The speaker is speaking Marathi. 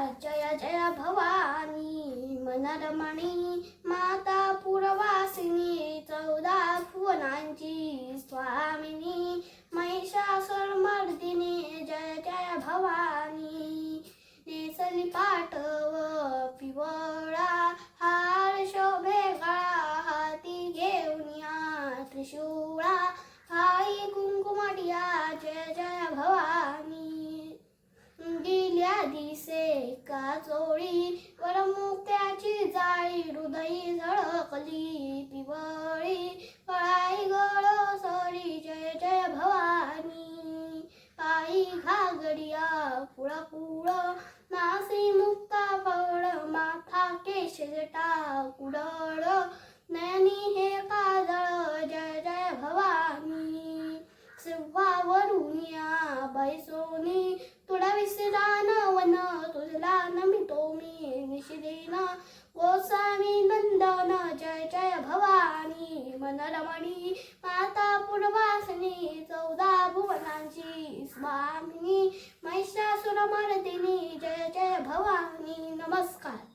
जय जय भवानी मनरमणी माता पुरवासिनी चौदा भुवनांची स्वामिनी महिषासुरमर्दिनी जय जय भवानी. नेसली पाठव पिवळा हार शोभे गळा हाती घेऊन या त्रिशूळा. आई कुंकुमटिया जय जय भवानी. दिल्या दिसे का चोळी वरमुक्त्याची जाळी हृदयी झळकली पिवळी पळाई गळ सरी जय जय भवानी. पायी घागडिया पुळ पुळ नासी मुक्ता पळ माथा केश जटा कुडळ नयनी हे काजळ जय जय भवानी. सिंहावरून या बैसोनी तुला विसदाना गोस्वामी नंदन जय जय भवानी मनरमणी माता पूर्वासनी चौदा भुवनांची स्वामिनी महिषासुरमर्दिनी जय जय भवानी नमस्कार.